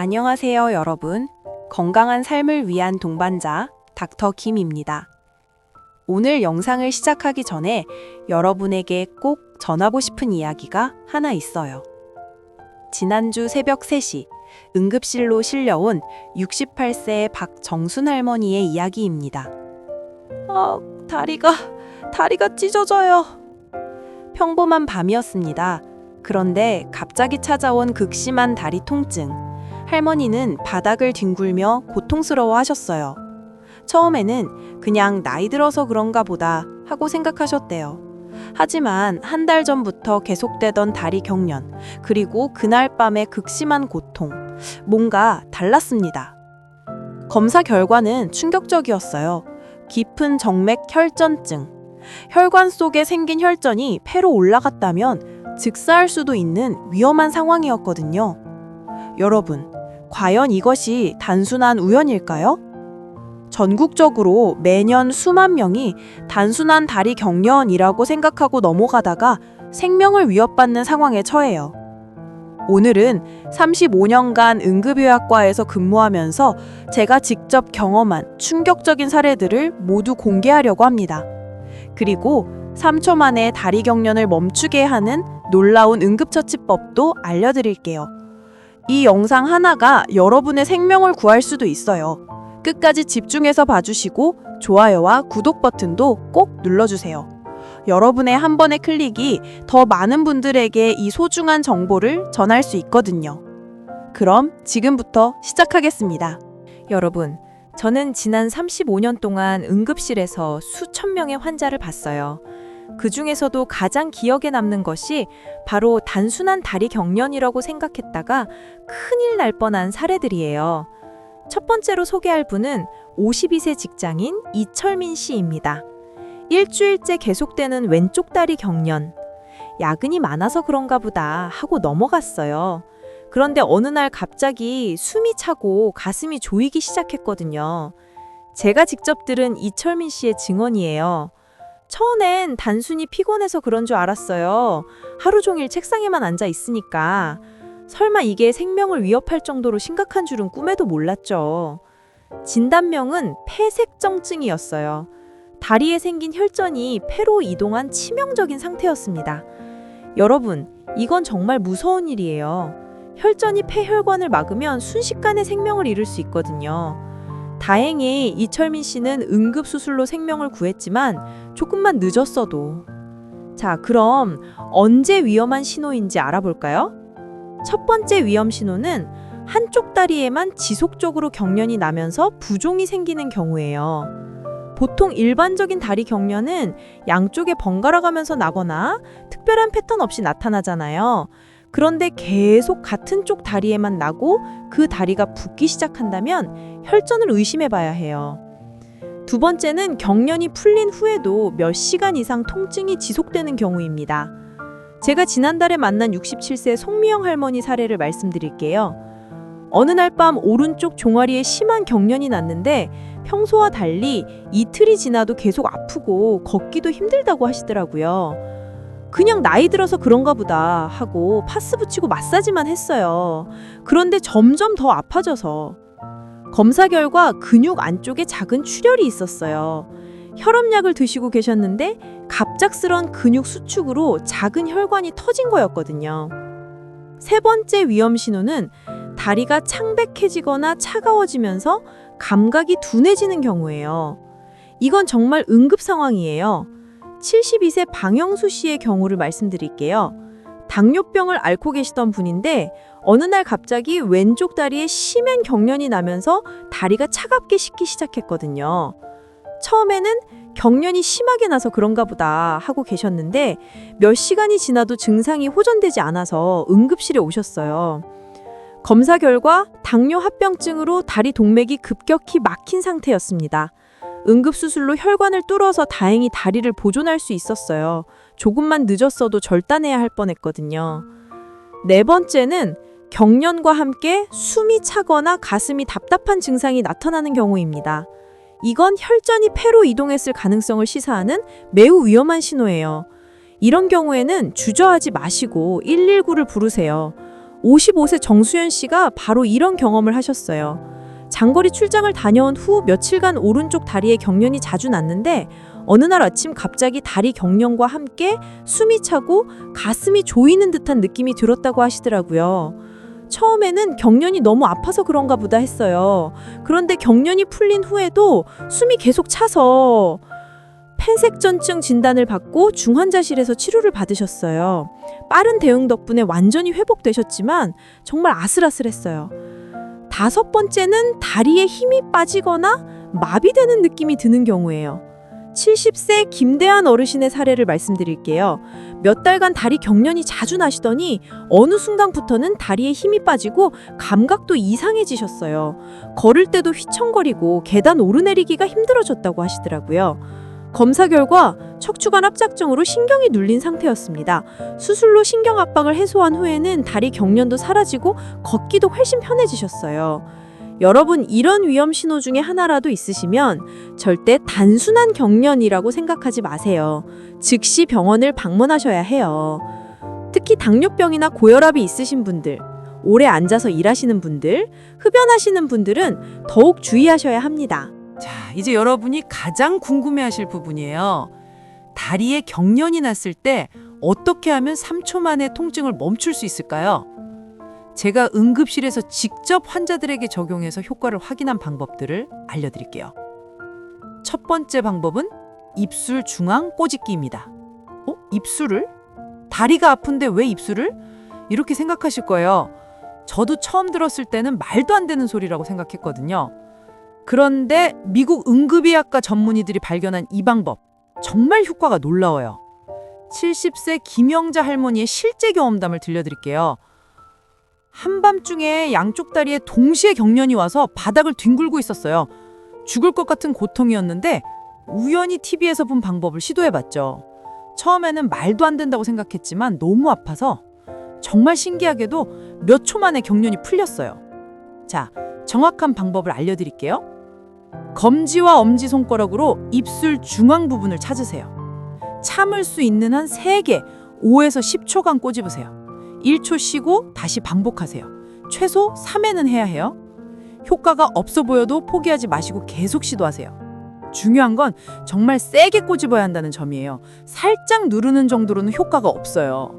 안녕하세요, 여러분. 건강한 삶을 위한 동반자 닥터 김입니다. 오늘 영상을 시작하기 전에 여러분에게 꼭 전하고 싶은 이야기가 하나 있어요. 지난주 새벽 3시 응급실로 실려온 68세 박정순 할머니의 이야기입니다. 아, 다리가 다리가 찢어져요. 평범한 밤이었습니다. 그런데 갑자기 찾아온 극심한 다리 통증. 할머니는 바닥을 뒹굴며 고통스러워 하셨어요. 처음에는 그냥 나이 들어서 그런가 보다 하고 생각하셨대요. 하지만 한 달 전부터 계속되던 다리 경련, 그리고 그날 밤의 극심한 고통, 뭔가 달랐습니다. 검사 결과는 충격적이었어요. 깊은 정맥 혈전증. 혈관 속에 생긴 혈전이 폐로 올라갔다면 즉사할 수도 있는 위험한 상황이었거든요. 여러분, 과연 이것이 단순한 우연일까요? 전국적으로 매년 수만 명이 단순한 다리 경련이라고 생각하고 넘어가다가 생명을 위협받는 상황에 처해요. 오늘은 35년간 응급의학과에서 근무하면서 제가 직접 경험한 충격적인 사례들을 모두 공개하려고 합니다. 그리고 3초 만에 다리 경련을 멈추게 하는 놀라운 응급처치법도 알려드릴게요. 이 영상 하나가 여러분의 생명을 구할 수도 있어요. 끝까지 집중해서 봐주시고 좋아요와 구독 버튼도 꼭 눌러주세요. 여러분의 한 번의 클릭이 더 많은 분들에게 이 소중한 정보를 전할 수 있거든요. 그럼 지금부터 시작하겠습니다. 여러분, 저는 지난 35년 동안 응급실에서 수천 명의 환자를 봤어요. 그 중에서도 가장 기억에 남는 것이 바로 단순한 다리 경련이라고 생각했다가 큰일 날 뻔한 사례들이에요. 첫 번째로 소개할 분은 52세 직장인 이철민 씨입니다. 일주일째 계속되는 왼쪽 다리 경련. 야근이 많아서 그런가 보다 하고 넘어갔어요. 그런데 어느 날 갑자기 숨이 차고 가슴이 조이기 시작했거든요. 제가 직접 들은 이철민 씨의 증언이에요. 처음엔 단순히 피곤해서 그런 줄 알았어요. 하루 종일 책상에만 앉아 있으니까. 설마 이게 생명을 위협할 정도로 심각한 줄은 꿈에도 몰랐죠. 진단명은 폐색정증이었어요. 다리에 생긴 혈전이 폐로 이동한 치명적인 상태였습니다. 여러분, 이건 정말 무서운 일이에요. 혈전이 폐혈관을 막으면 순식간에 생명을 잃을 수 있거든요. 다행히 이철민 씨는 응급수술로 생명을 구했지만 조금만 늦었어도. 자, 그럼 언제 위험한 신호인지 알아볼까요? 첫 번째 위험 신호는 한쪽 다리에만 지속적으로 경련이 나면서 부종이 생기는 경우예요. 보통 일반적인 다리 경련은 양쪽에 번갈아 가면서 나거나 특별한 패턴 없이 나타나잖아요. 그런데 계속 같은 쪽 다리에만 나고 그 다리가 붓기 시작한다면 혈전을 의심해 봐야 해요. 두 번째는 경련이 풀린 후에도 몇 시간 이상 통증이 지속되는 경우입니다. 제가 지난달에 만난 67세 송미영 할머니 사례를 말씀드릴게요. 어느 날 밤 오른쪽 종아리에 심한 경련이 났는데 평소와 달리 이틀이 지나도 계속 아프고 걷기도 힘들다고 하시더라고요. 그냥 나이 들어서 그런가 보다 하고 파스 붙이고 마사지만 했어요. 그런데 점점 더 아파져서 검사 결과 근육 안쪽에 작은 출혈이 있었어요. 혈압약을 드시고 계셨는데 갑작스런 근육 수축으로 작은 혈관이 터진 거였거든요. 세 번째 위험 신호는 다리가 창백해지거나 차가워지면서 감각이 둔해지는 경우예요. 이건 정말 응급 상황이에요. 72세 방영수 씨의 경우를 말씀드릴게요. 당뇨병을 앓고 계시던 분인데 어느 날 갑자기 왼쪽 다리에 심한 경련이 나면서 다리가 차갑게 식기 시작했거든요. 처음에는 경련이 심하게 나서 그런가 보다 하고 계셨는데 몇 시간이 지나도 증상이 호전되지 않아서 응급실에 오셨어요. 검사 결과 당뇨 합병증으로 다리 동맥이 급격히 막힌 상태였습니다. 응급수술로 혈관을 뚫어서 다행히 다리를 보존할 수 있었어요. 조금만 늦었어도 절단해야 할 뻔했거든요. 네 번째는 경련과 함께 숨이 차거나 가슴이 답답한 증상이 나타나는 경우입니다. 이건 혈전이 폐로 이동했을 가능성을 시사하는 매우 위험한 신호예요. 이런 경우에는 주저하지 마시고 119를 부르세요. 55세 정수연 씨가 바로 이런 경험을 하셨어요. 장거리 출장을 다녀온 후 며칠간 오른쪽 다리에 경련이 자주 났는데 어느 날 아침 갑자기 다리 경련과 함께 숨이 차고 가슴이 조이는 듯한 느낌이 들었다고 하시더라고요. 처음에는 경련이 너무 아파서 그런가 보다 했어요. 그런데 경련이 풀린 후에도 숨이 계속 차서 폐색전증 진단을 받고 중환자실에서 치료를 받으셨어요. 빠른 대응 덕분에 완전히 회복되셨지만 정말 아슬아슬했어요. 다섯 번째는 다리에 힘이 빠지거나 마비되는 느낌이 드는 경우예요. 70세 김대한 어르신의 사례를 말씀드릴게요. 몇 달간 다리 경련이 자주 나시더니 어느 순간부터는 다리에 힘이 빠지고 감각도 이상해지셨어요. 걸을 때도 휘청거리고 계단 오르내리기가 힘들어졌다고 하시더라고요. 검사 결과 척추관 합작증으로 신경이 눌린 상태였습니다. 수술로 신경 압박을 해소한 후에는 다리 경련도 사라지고 걷기도 훨씬 편해지셨어요. 여러분 이런 위험 신호 중에 하나라도 있으시면 절대 단순한 경련이라고 생각하지 마세요. 즉시 병원을 방문하셔야 해요. 특히 당뇨병이나 고혈압이 있으신 분들, 오래 앉아서 일하시는 분들, 흡연하시는 분들은 더욱 주의하셔야 합니다. 자, 이제 여러분이 가장 궁금해하실 부분이에요. 다리에 경련이 났을 때 어떻게 하면 3초 만에 통증을 멈출 수 있을까요? 제가 응급실에서 직접 환자들에게 적용해서 효과를 확인한 방법들을 알려드릴게요. 첫 번째 방법은 입술 중앙 꼬집기입니다. 어? 입술을? 다리가 아픈데 왜 입술을? 이렇게 생각하실 거예요. 저도 처음 들었을 때는 말도 안 되는 소리라고 생각했거든요. 그런데 미국 응급의학과 전문의들이 발견한 이 방법 정말 효과가 놀라워요. 70세 김영자 할머니의 실제 경험담을 들려드릴게요. 한밤중에 양쪽 다리에 동시에 경련이 와서 바닥을 뒹굴고 있었어요. 죽을 것 같은 고통이었는데 우연히 TV에서 본 방법을 시도해봤죠. 처음에는 말도 안 된다고 생각했지만 너무 아파서 정말 신기하게도 몇 초 만에 경련이 풀렸어요. 자, 정확한 방법을 알려드릴게요. 검지와 엄지 손가락으로 입술 중앙 부분을 찾으세요. 참을 수 있는 한 3개, 5에서 10초간 꼬집으세요. 1초 쉬고 다시 반복하세요. 최소 3회는 해야 해요. 효과가 없어 보여도 포기하지 마시고 계속 시도하세요. 중요한 건 정말 세게 꼬집어야 한다는 점이에요. 살짝 누르는 정도로는 효과가 없어요.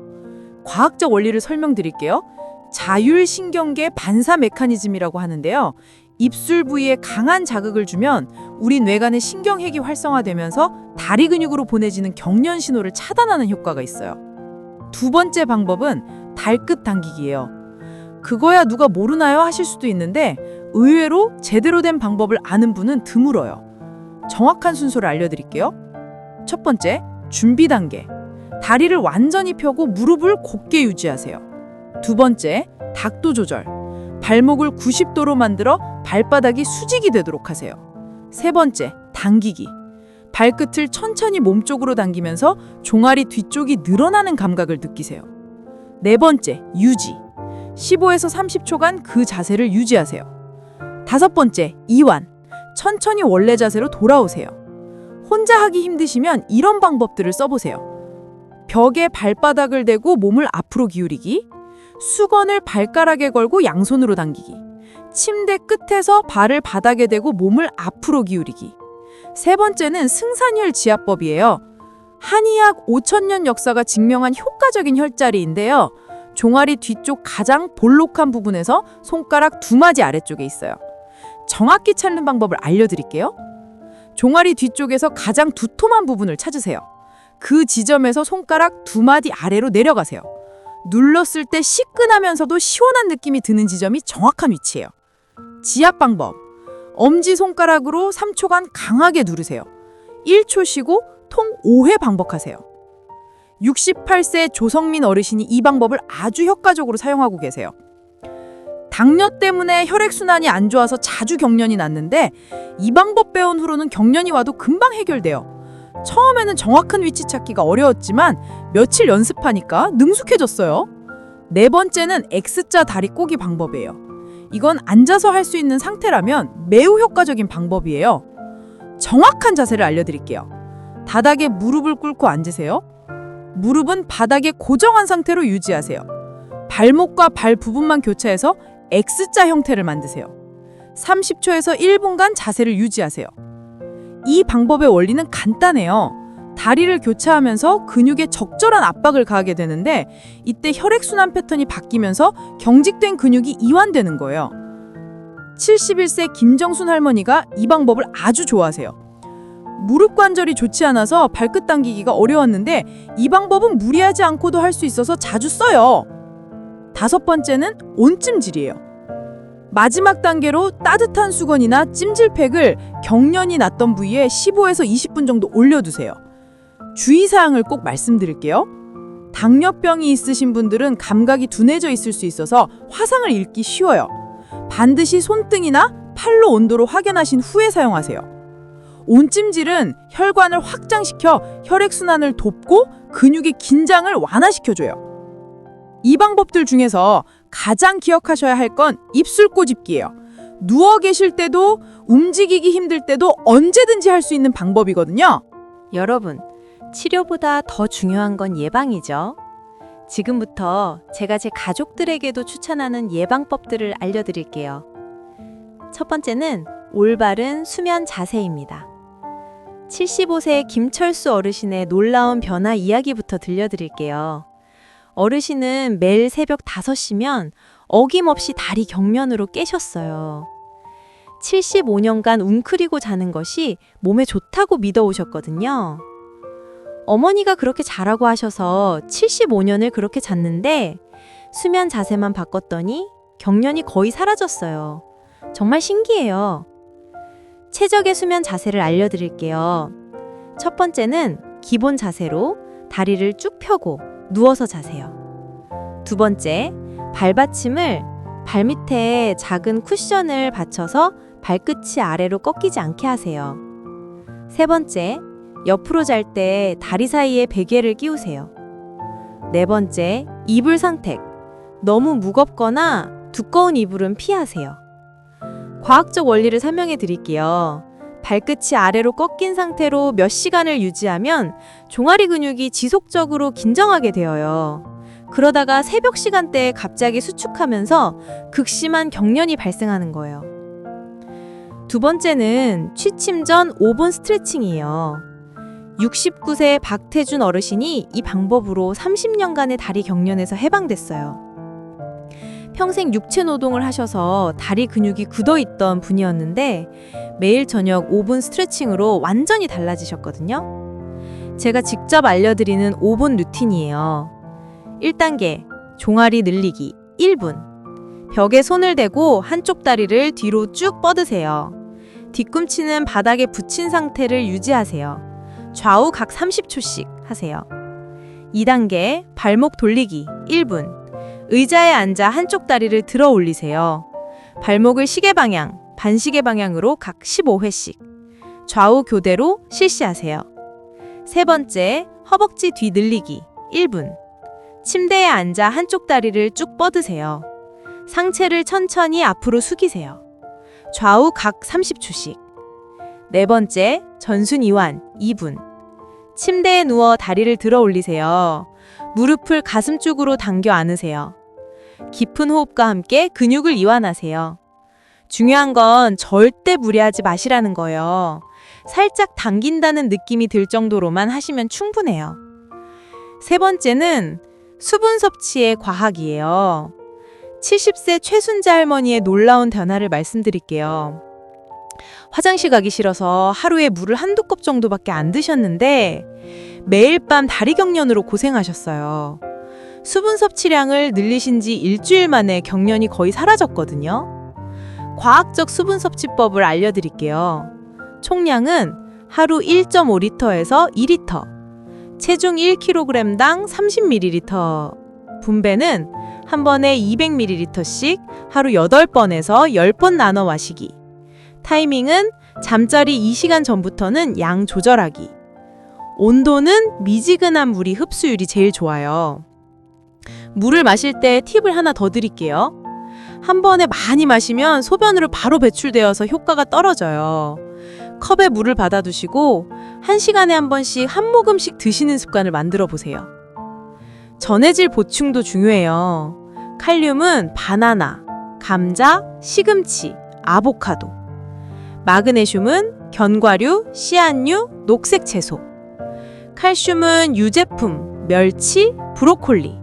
과학적 원리를 설명드릴게요. 자율신경계 반사 메커니즘이라고 하는데요. 입술 부위에 강한 자극을 주면 우리 뇌간의 신경핵이 활성화되면서 다리 근육으로 보내지는 경련 신호를 차단하는 효과가 있어요. 두 번째 방법은 달끝 당기기예요. 그거야 누가 모르나요 하실 수도 있는데 의외로 제대로 된 방법을 아는 분은 드물어요. 정확한 순서를 알려드릴게요. 첫 번째, 준비 단계. 다리를 완전히 펴고 무릎을 곧게 유지하세요. 두 번째, 각도 조절. 발목을 90도로 만들어 발바닥이 수직이 되도록 하세요. 세 번째, 당기기. 발끝을 천천히 몸쪽으로 당기면서 종아리 뒤쪽이 늘어나는 감각을 느끼세요. 네 번째, 유지. 15에서 30초간 그 자세를 유지하세요. 다섯 번째, 이완. 천천히 원래 자세로 돌아오세요. 혼자 하기 힘드시면 이런 방법들을 써보세요. 벽에 발바닥을 대고 몸을 앞으로 기울이기, 수건을 발가락에 걸고 양손으로 당기기, 침대 끝에서 발을 바닥에 대고 몸을 앞으로 기울이기. 세 번째는 승산혈 지압법이에요. 한의학 5천년 역사가 증명한 효과적인 혈자리인데요. 종아리 뒤쪽 가장 볼록한 부분에서 손가락 두 마디 아래쪽에 있어요. 정확히 찾는 방법을 알려드릴게요. 종아리 뒤쪽에서 가장 두툼한 부분을 찾으세요. 그 지점에서 손가락 두 마디 아래로 내려가세요. 눌렀을 때 시끈하면서도 시원한 느낌이 드는 지점이 정확한 위치예요. 지압 방법. 엄지 손가락으로 3초간 강하게 누르세요. 1초 쉬고 통 5회 반복하세요. 68세 조성민 어르신이 이 방법을 아주 효과적으로 사용하고 계세요. 당뇨 때문에 혈액순환이 안 좋아서 자주 경련이 났는데 이 방법 배운 후로는 경련이 와도 금방 해결돼요. 처음에는 정확한 위치 찾기가 어려웠지만 며칠 연습하니까 능숙해졌어요. 네 번째는 X자 다리 꼬기 방법이에요. 이건 앉아서 할 수 있는 상태라면 매우 효과적인 방법이에요. 정확한 자세를 알려드릴게요. 바닥에 무릎을 꿇고 앉으세요. 무릎은 바닥에 고정한 상태로 유지하세요. 발목과 발 부분만 교차해서 X자 형태를 만드세요. 30초에서 1분간 자세를 유지하세요. 이 방법의 원리는 간단해요. 다리를 교차하면서 근육에 적절한 압박을 가하게 되는데 이때 혈액순환 패턴이 바뀌면서 경직된 근육이 이완되는 거예요. 71세 김정순 할머니가 이 방법을 아주 좋아하세요. 무릎 관절이 좋지 않아서 발끝 당기기가 어려웠는데 이 방법은 무리하지 않고도 할 수 있어서 자주 써요. 다섯 번째는 온찜질이에요. 마지막 단계로 따뜻한 수건이나 찜질팩을 경련이 났던 부위에 15에서 20분 정도 올려두세요. 주의사항을 꼭 말씀드릴게요. 당뇨병이 있으신 분들은 감각이 둔해져 있을 수 있어서 화상을 입기 쉬워요. 반드시 손등이나 팔로 온도를 확인하신 후에 사용하세요. 온찜질은 혈관을 확장시켜 혈액순환을 돕고 근육의 긴장을 완화시켜줘요. 이 방법들 중에서 가장 기억하셔야 할 건 입술 꼬집기예요. 누워 계실 때도 움직이기 힘들 때도 언제든지 할 수 있는 방법이거든요. 여러분, 치료보다 더 중요한 건 예방이죠. 지금부터 제가 제 가족들에게도 추천하는 예방법들을 알려드릴게요. 첫 번째는 올바른 수면 자세입니다. 75세 김철수 어르신의 놀라운 변화 이야기부터 들려드릴게요. 어르신은 매일 새벽 5시면 어김없이 다리 경련으로 깨셨어요. 75년간 웅크리고 자는 것이 몸에 좋다고 믿어오셨거든요. 어머니가 그렇게 자라고 하셔서 75년을 그렇게 잤는데 수면 자세만 바꿨더니 경련이 거의 사라졌어요. 정말 신기해요. 최적의 수면 자세를 알려드릴게요. 첫 번째는 기본 자세로 다리를 쭉 펴고 누워서 자세요. 두 번째, 발받침을 발밑에 작은 쿠션을 받쳐서 발끝이 아래로 꺾이지 않게 하세요. 세 번째, 옆으로 잘 때 다리 사이에 베개를 끼우세요. 네 번째, 이불 상택. 너무 무겁거나 두꺼운 이불은 피하세요. 과학적 원리를 설명해 드릴게요. 발끝이 아래로 꺾인 상태로 몇 시간을 유지하면 종아리 근육이 지속적으로 긴장하게 되어요. 그러다가 새벽 시간대에 갑자기 수축하면서 극심한 경련이 발생하는 거예요. 두 번째는 취침 전 5분 스트레칭이에요. 69세 박태준 어르신이 이 방법으로 30년간의 다리 경련에서 해방됐어요. 평생 육체 노동을 하셔서 다리 근육이 굳어 있던 분이었는데 매일 저녁 5분 스트레칭으로 완전히 달라지셨거든요. 제가 직접 알려드리는 5분 루틴이에요. 1단계 종아리 늘리기 1분 벽에 손을 대고 한쪽 다리를 뒤로 쭉 뻗으세요. 뒤꿈치는 바닥에 붙인 상태를 유지하세요. 좌우 각 30초씩 하세요. 2단계 발목 돌리기 1분 의자에 앉아 한쪽 다리를 들어 올리세요. 발목을 시계 방향, 반시계 방향으로 각 15회씩 좌우 교대로 실시하세요. 세 번째, 허벅지 뒤 늘리기 1분. 침대에 앉아 한쪽 다리를 쭉 뻗으세요. 상체를 천천히 앞으로 숙이세요. 좌우 각 30초씩. 네 번째, 전순 이완 2분. 침대에 누워 다리를 들어 올리세요. 무릎을 가슴 쪽으로 당겨 안으세요. 깊은 호흡과 함께 근육을 이완하세요. 중요한 건 절대 무리하지 마시라는 거예요. 살짝 당긴다는 느낌이 들 정도로만 하시면 충분해요. 세 번째는 수분 섭취의 과학이에요. 70세 최순자 할머니의 놀라운 변화를 말씀드릴게요. 화장실 가기 싫어서 하루에 물을 한두 컵 정도밖에 안 드셨는데 매일 밤 다리 경련으로 고생하셨어요. 수분 섭취량을 늘리신 지 일주일 만에 경련이 거의 사라졌거든요. 과학적 수분 섭취법을 알려드릴게요. 총량은 하루 1.5리터에서 2리터, 체중 1kg당 30ml, 분배는 한 번에 200ml씩 하루 8번에서 10번 나눠 마시기. 타이밍은 잠자리 2시간 전부터는 양 조절하기. 온도는 미지근한 물이 흡수율이 제일 좋아요. 물을 마실 때 팁을 하나 더 드릴게요. 한 번에 많이 마시면 소변으로 바로 배출되어서 효과가 떨어져요. 컵에 물을 받아두시고 한 시간에 한 번씩 한 모금씩 드시는 습관을 만들어 보세요. 전해질 보충도 중요해요. 칼륨은 바나나, 감자, 시금치, 아보카도. 마그네슘은 견과류, 씨앗류, 녹색 채소. 칼슘은 유제품, 멸치, 브로콜리.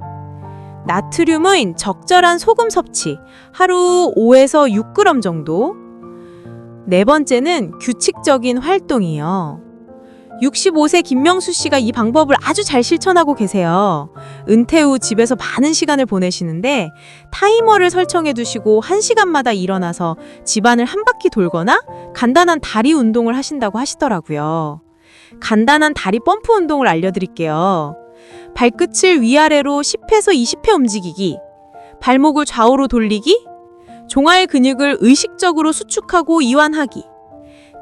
나트륨은 적절한 소금 섭취, 하루 5에서 6g 정도. 네 번째는 규칙적인 활동이요. 65세 김명수 씨가 이 방법을 아주 잘 실천하고 계세요. 은퇴 후 집에서 많은 시간을 보내시는데 타이머를 설정해 두시고 1시간마다 일어나서 집안을 한 바퀴 돌거나 간단한 다리 운동을 하신다고 하시더라고요. 간단한 다리 펌프 운동을 알려드릴게요. 발끝을 위아래로 10회에서 20회 움직이기, 발목을 좌우로 돌리기, 종아의 근육을 의식적으로 수축하고 이완하기,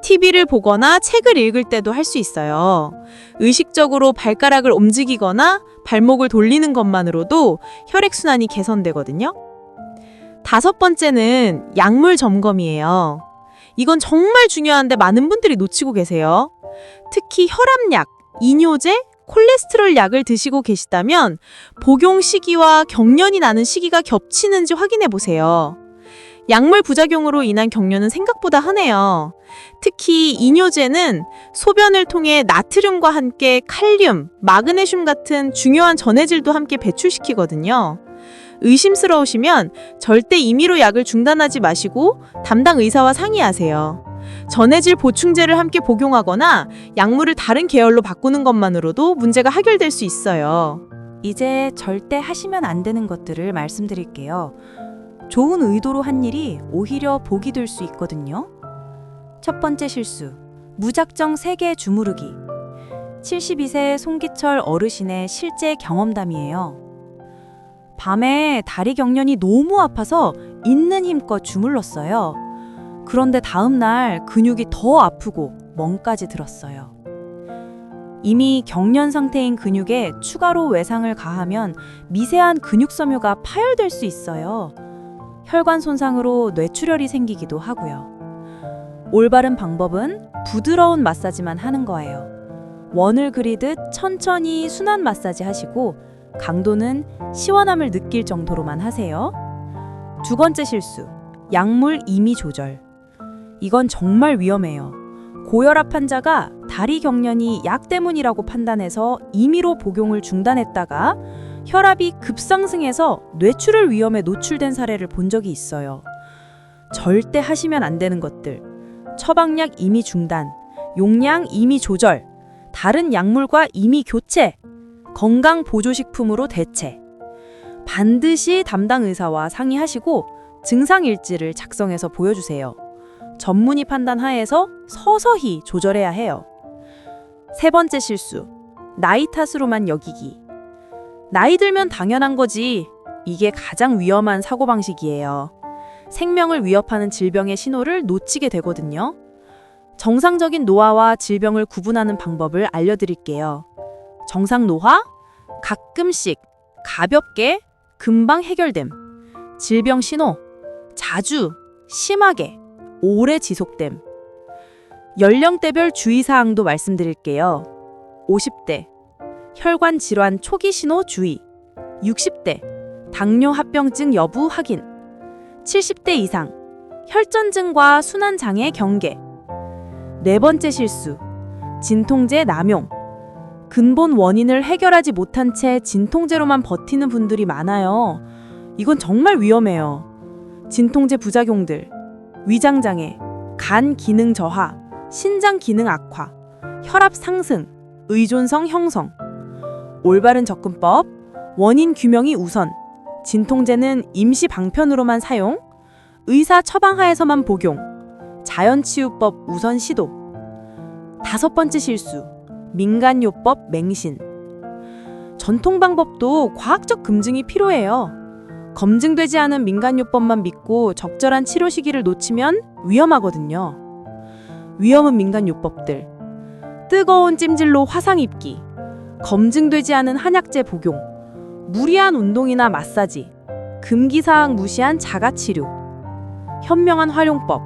TV를 보거나 책을 읽을 때도 할 수 있어요. 의식적으로 발가락을 움직이거나 발목을 돌리는 것만으로도 혈액순환이 개선되거든요. 다섯 번째는 약물 점검이에요. 이건 정말 중요한데 많은 분들이 놓치고 계세요. 특히 혈압약, 이뇨제, 콜레스테롤 약을 드시고 계시다면 복용 시기와 경련이 나는 시기가 겹치는지 확인해 보세요. 약물 부작용으로 인한 경련은 생각보다 흔해요. 특히 이뇨제는 소변을 통해 나트륨과 함께 칼륨, 마그네슘 같은 중요한 전해질도 함께 배출시키거든요. 의심스러우시면 절대 임의로 약을 중단하지 마시고 담당 의사와 상의하세요. 전해질 보충제를 함께 복용하거나 약물을 다른 계열로 바꾸는 것만으로도 문제가 해결될 수 있어요. 이제 절대 하시면 안 되는 것들을 말씀드릴게요. 좋은 의도로 한 일이 오히려 복이 될 수 있거든요. 첫 번째 실수. 무작정 세게 주무르기. 72세 송기철 어르신의 실제 경험담이에요. 밤에 다리 경련이 너무 아파서 있는 힘껏 주물렀어요. 그런데 다음 날 근육이 더 아프고 멍까지 들었어요. 이미 경련 상태인 근육에 추가로 외상을 가하면 미세한 근육 섬유가 파열될 수 있어요. 혈관 손상으로 뇌출혈이 생기기도 하고요. 올바른 방법은 부드러운 마사지만 하는 거예요. 원을 그리듯 천천히 순환 마사지 하시고 강도는 시원함을 느낄 정도로만 하세요. 두 번째 실수. 약물 임의 조절. 이건 정말 위험해요. 고혈압 환자가 다리 경련이 약 때문이라고 판단해서 임의로 복용을 중단했다가 혈압이 급상승해서 뇌출혈 위험에 노출된 사례를 본 적이 있어요. 절대 하시면 안 되는 것들. 처방약 임의 중단, 용량 임의 조절, 다른 약물과 임의 교체, 건강 보조식품으로 대체. 반드시 담당 의사와 상의하시고 증상 일지를 작성해서 보여주세요. 전문의 판단 하에서 서서히 조절해야 해요. 세 번째 실수. 나이 탓으로만 여기기. 나이 들면 당연한 거지. 이게 가장 위험한 사고방식이에요. 생명을 위협하는 질병의 신호를 놓치게 되거든요. 정상적인 노화와 질병을 구분하는 방법을 알려드릴게요. 정상 노화? 가끔씩, 가볍게, 금방 해결됨. 질병 신호? 자주, 심하게, 오래 지속됨. 연령대별 주의사항도 말씀드릴게요. 50대, 혈관 질환 초기 신호 주의. 60대, 당뇨 합병증 여부 확인. 70대 이상, 혈전증과 순환장애 경계. 네 번째 실수, 진통제 남용. 근본 원인을 해결하지 못한 채 진통제로만 버티는 분들이 많아요. 이건 정말 위험해요. 진통제 부작용들, 위장장애, 간 기능 저하, 신장 기능 악화, 혈압 상승, 의존성 형성. 올바른 접근법, 원인 규명이 우선. 진통제는 임시 방편으로만 사용, 의사 처방하에서만 복용, 자연치유법 우선 시도. 다섯 번째 실수, 민간요법 맹신. 전통 방법도 과학적 검증이 필요해요. 검증되지 않은 민간요법만 믿고 적절한 치료 시기를 놓치면 위험하거든요. 위험은 민간요법들. 뜨거운 찜질로 화상 입기. 검증되지 않은 한약재 복용. 무리한 운동이나 마사지. 금기사항 무시한 자가치료. 현명한 활용법.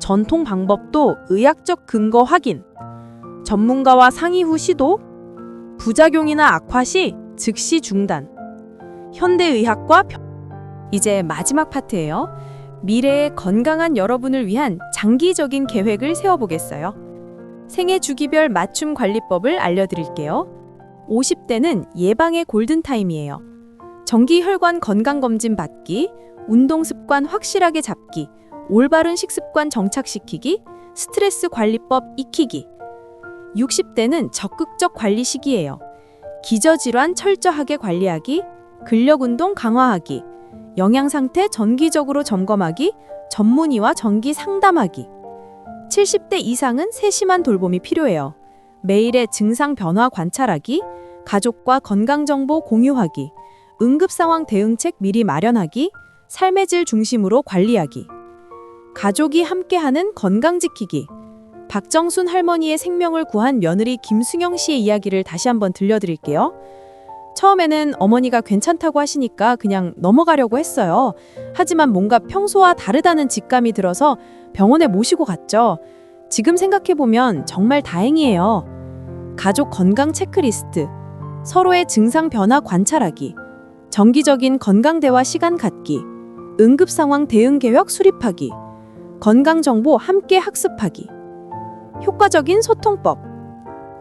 전통 방법도 의학적 근거 확인. 전문가와 상의 후 시도. 부작용이나 악화 시 즉시 중단. 현대의학과 이제 마지막 파트예요. 미래의 건강한 여러분을 위한 장기적인 계획을 세워보겠어요. 생애 주기별 맞춤 관리법을 알려드릴게요. 50대는 예방의 골든타임이에요. 정기 혈관 건강검진 받기, 운동 습관 확실하게 잡기, 올바른 식습관 정착시키기, 스트레스 관리법 익히기. 60대는 적극적 관리 시기예요. 기저질환 철저하게 관리하기, 근력 운동 강화하기, 영양 상태 정기적으로 점검하기, 전문의와 정기 상담하기. 70대 이상은 세심한 돌봄이 필요해요. 매일의 증상 변화 관찰하기, 가족과 건강 정보 공유하기, 응급 상황 대응책 미리 마련하기, 삶의 질 중심으로 관리하기. 가족이 함께하는 건강 지키기. 박정순 할머니의 생명을 구한 며느리 김승영 씨의 이야기를 다시 한번 들려드릴게요. 처음에는 어머니가 괜찮다고 하시니까 그냥 넘어가려고 했어요. 하지만 뭔가 평소와 다르다는 직감이 들어서 병원에 모시고 갔죠. 지금 생각해보면 정말 다행이에요. 가족 건강 체크리스트, 서로의 증상 변화 관찰하기, 정기적인 건강 대화 시간 갖기, 응급 상황 대응 계획 수립하기, 건강 정보 함께 학습하기, 효과적인 소통법,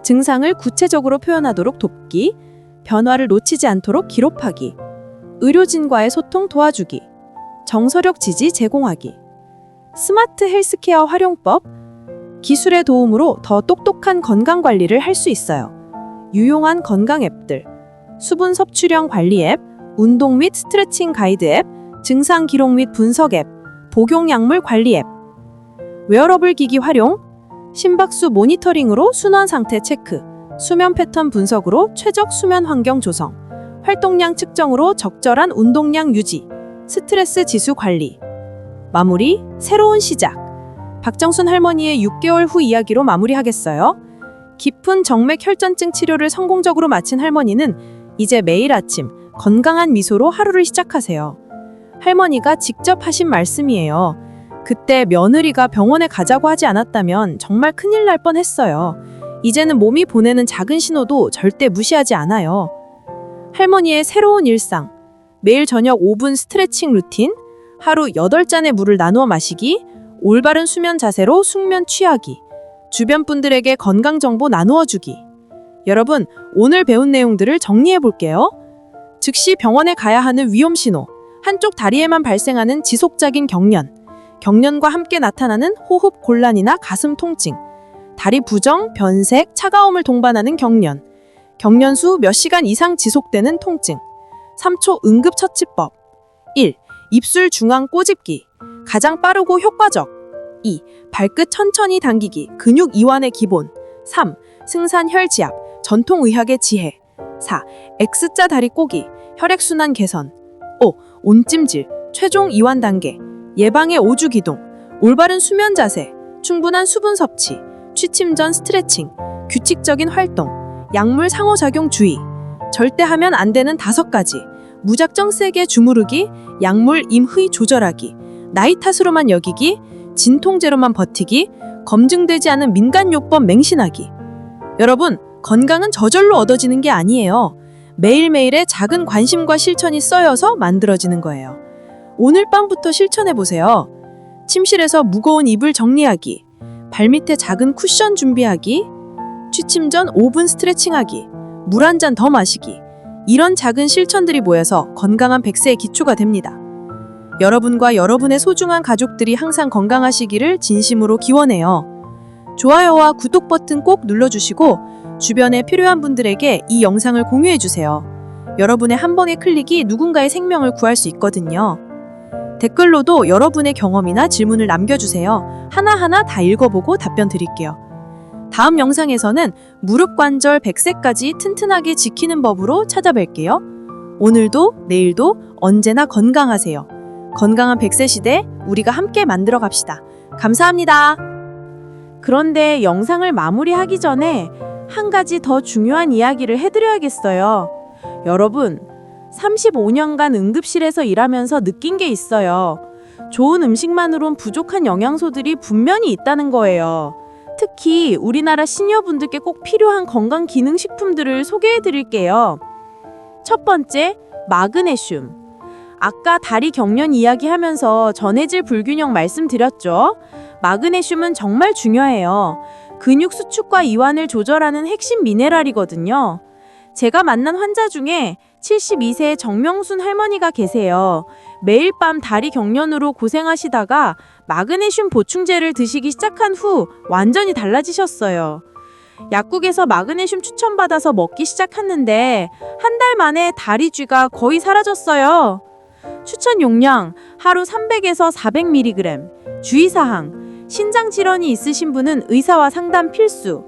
증상을 구체적으로 표현하도록 돕기, 변화를 놓치지 않도록 기록하기, 의료진과의 소통 도와주기, 정서력 지지 제공하기, 스마트 헬스케어 활용법, 기술의 도움으로 더 똑똑한 건강 관리를 할 수 있어요. 유용한 건강 앱들, 수분 섭취량 관리 앱, 운동 및 스트레칭 가이드 앱, 증상 기록 및 분석 앱, 복용 약물 관리 앱, 웨어러블 기기 활용, 심박수 모니터링으로 순환 상태 체크, 수면 패턴 분석으로 최적 수면 환경 조성, 활동량 측정으로 적절한 운동량 유지, 스트레스 지수 관리. 마무리, 새로운 시작. 박정순 할머니의 6개월 후 이야기로 마무리하겠어요. 깊은 정맥 혈전증 치료를 성공적으로 마친 할머니는 이제 매일 아침 건강한 미소로 하루를 시작하세요. 할머니가 직접 하신 말씀이에요. 그때 며느리가 병원에 가자고 하지 않았다면 정말 큰일 날 뻔했어요. 이제는 몸이 보내는 작은 신호도 절대 무시하지 않아요. 할머니의 새로운 일상. 매일 저녁 5분 스트레칭 루틴, 하루 8잔의 물을 나누어 마시기, 올바른 수면 자세로 숙면 취하기, 주변 분들에게 건강 정보 나누어 주기. 여러분, 오늘 배운 내용들을 정리해 볼게요. 즉시 병원에 가야 하는 위험 신호, 한쪽 다리에만 발생하는 지속적인 경련, 경련과 함께 나타나는 호흡 곤란이나 가슴 통증, 다리 부정, 변색, 차가움을 동반하는 경련, 경련 수 몇 시간 이상 지속되는 통증, 3초 응급처치법. 1. 입술 중앙 꼬집기. 가장 빠르고 효과적. 2. 발끝 천천히 당기기. 근육 이완의 기본. 3. 승산 혈지압. 전통의학의 지혜. 4. X자 다리 꼬기. 혈액순환 개선. 5. 온찜질. 최종 이완 단계. 예방의 오주 기동. 올바른 수면 자세. 충분한 수분 섭취 취침 전 스트레칭 규칙적인 활동 약물 상호작용 주의 절대 하면 안 되는 다섯 가지 무작정 세게 주무르기 약물 임의 조절하기 나이 탓으로만 여기기 진통제로만 버티기 검증되지 않은 민간요법 맹신하기. 여러분 건강은 저절로 얻어지는 게 아니에요. 매일매일의 작은 관심과 실천이 쌓여서 만들어지는 거예요. 오늘 밤부터 실천해 보세요. 침실에서 무거운 이불 정리하기 발밑에 작은 쿠션 준비하기 취침 전 5분 스트레칭하기 물 한 잔 더 마시기 이런 작은 실천들이 모여서 건강한 백세의 기초가 됩니다. 여러분과 여러분의 소중한 가족들이 항상 건강하시기를 진심으로 기원해요. 좋아요와 구독 버튼 꼭 눌러주시고 주변에 필요한 분들에게 이 영상을 공유해주세요. 여러분의 한 번의 클릭이 누군가의 생명을 구할 수 있거든요. 댓글로도 여러분의 경험이나 질문을 남겨주세요. 하나하나 다 읽어보고 답변 드릴게요. 다음 영상에서는 무릎 관절 100세까지 튼튼하게 지키는 법으로 찾아뵐게요. 오늘도 내일도 언제나 건강하세요. 건강한 100세 시대 우리가 함께 만들어 갑시다. 감사합니다. 그런데 영상을 마무리하기 전에 한 가지 더 중요한 이야기를 해드려야겠어요. 여러분, 35년간 응급실에서 일하면서 느낀 게 있어요. 좋은 음식만으론 부족한 영양소들이 분명히 있다는 거예요. 특히 우리나라 시니어분들께 꼭 필요한 건강 기능 식품들을 소개해 드릴게요. 첫 번째, 마그네슘. 아까 다리 경련 이야기하면서 전해질 불균형 말씀드렸죠. 마그네슘은 정말 중요해요. 근육 수축과 이완을 조절하는 핵심 미네랄이거든요. 제가 만난 환자 중에 72세 정명순 할머니가 계세요. 매일 밤 다리 경련으로 고생하시다가 마그네슘 보충제를 드시기 시작한 후 완전히 달라지셨어요. 약국에서 마그네슘 추천받아서 먹기 시작했는데 한 달 만에 다리 쥐가 거의 사라졌어요. 추천 용량 하루 300에서 400mg. 주의사항 신장 질환이 있으신 분은 의사와 상담 필수.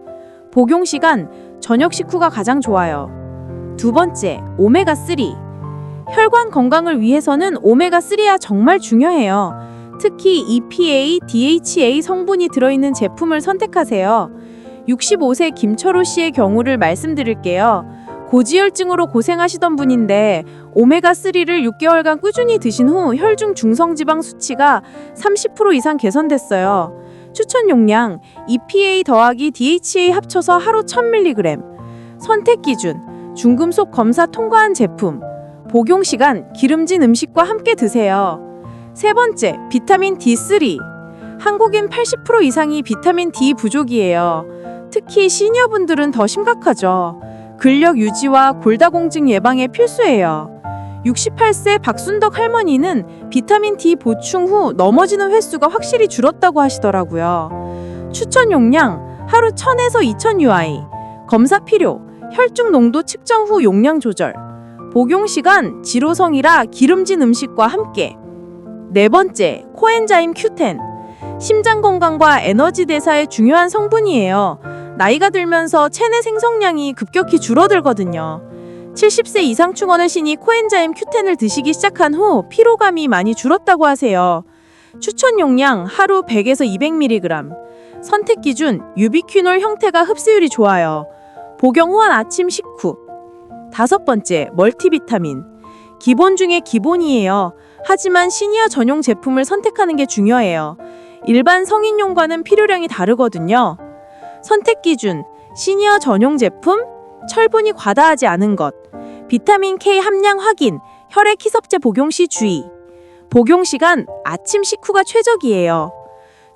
복용 시간 저녁 식후가 가장 좋아요. 두 번째, 오메가3. 혈관 건강을 위해서는 오메가3가 정말 중요해요. 특히 EPA, DHA 성분이 들어있는 제품을 선택하세요. 65세 김철호 씨의 경우를 말씀드릴게요. 고지혈증으로 고생하시던 분인데 오메가3를 6개월간 꾸준히 드신 후 혈중 중성지방 수치가 30% 이상 개선됐어요. 추천 용량 EPA 더하기 DHA 합쳐서 하루 1000mg. 선택 기준 중금속 검사 통과한 제품. 복용 시간 기름진 음식과 함께 드세요. 세 번째, 비타민 D3. 한국인 80% 이상이 비타민 D 부족이에요. 특히 시니어분들은 더 심각하죠. 근력 유지와 골다공증 예방에 필수예요. 68세 박순덕 할머니는 비타민 D 보충 후 넘어지는 횟수가 확실히 줄었다고 하시더라고요. 추천 용량 하루 1000에서 2000 UI. 검사 필요 혈중 농도 측정 후 용량 조절. 복용 시간 지로성이라 기름진 음식과 함께. 네 번째, 코엔자임 Q10. 심장 건강과 에너지 대사에 중요한 성분이에요. 나이가 들면서 체내 생성량이 급격히 줄어들거든요. 70세 이상 충원하시니 코엔자임 Q10을 드시기 시작한 후 피로감이 많이 줄었다고 하세요. 추천 용량 하루 100에서 200mg. 선택 기준 유비퀴놀 형태가 흡수율이 좋아요. 복용 후한 아침 식후. 다섯 번째, 멀티비타민. 기본 중에 기본이에요. 하지만 시니어 전용 제품을 선택하는 게 중요해요. 일반 성인용과는 필요량이 다르거든요. 선택 기준 시니어 전용 제품, 철분이 과다하지 않은 것, 비타민 K 함량 확인, 혈액 희석제 복용 시 주의. 복용 시간 아침 식후가 최적이에요.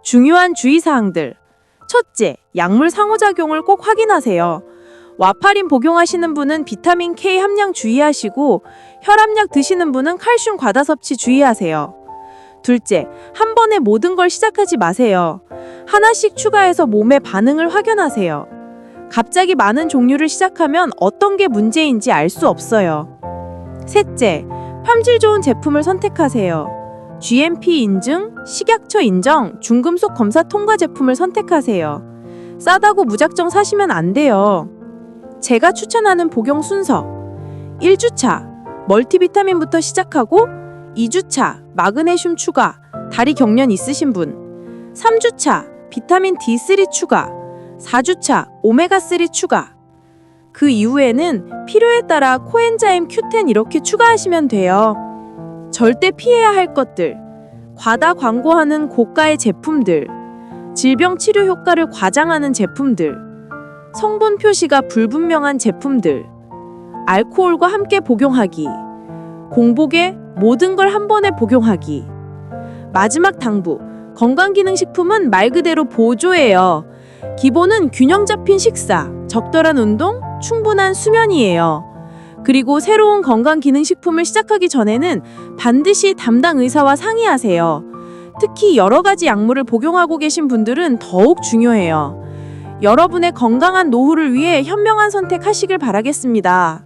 중요한 주의 사항들. 첫째, 약물 상호작용을 꼭 확인하세요. 와파린 복용하시는 분은 비타민 K 함량 주의하시고 혈압약 드시는 분은 칼슘 과다 섭취 주의하세요. 둘째, 한 번에 모든 걸 시작하지 마세요. 하나씩 추가해서 몸의 반응을 확인하세요. 갑자기 많은 종류를 시작하면 어떤 게 문제인지 알 수 없어요. 셋째, 품질 좋은 제품을 선택하세요. GMP 인증, 식약처 인정, 중금속 검사 통과 제품을 선택하세요. 싸다고 무작정 사시면 안 돼요. 제가 추천하는 복용 순서. 1주차 멀티비타민부터 시작하고 2주차 마그네슘 추가 다리 경련 있으신 분. 3주차 비타민 D3 추가 4주차 오메가3 추가. 그 이후에는 필요에 따라 코엔자임 Q10 이렇게 추가하시면 돼요. 절대 피해야 할 것들 과다 광고하는 고가의 제품들 질병 치료 효과를 과장하는 제품들 성분 표시가 불분명한 제품들, 알코올과 함께 복용하기, 공복에 모든 걸 한 번에 복용하기. 마지막 당부, 건강기능식품은 말 그대로 보조예요. 기본은 균형 잡힌 식사, 적절한 운동, 충분한 수면이에요. 그리고 새로운 건강기능식품을 시작하기 전에는 반드시 담당 의사와 상의하세요. 특히 여러 가지 약물을 복용하고 계신 분들은 더욱 중요해요. 여러분의 건강한 노후를 위해 현명한 선택하시길 바라겠습니다.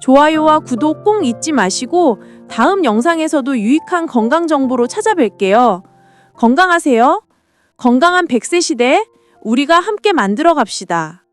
좋아요와 구독 꼭 잊지 마시고 다음 영상에서도 유익한 건강 정보로 찾아뵐게요. 건강하세요. 건강한 100세 시대 우리가 함께 만들어 갑시다.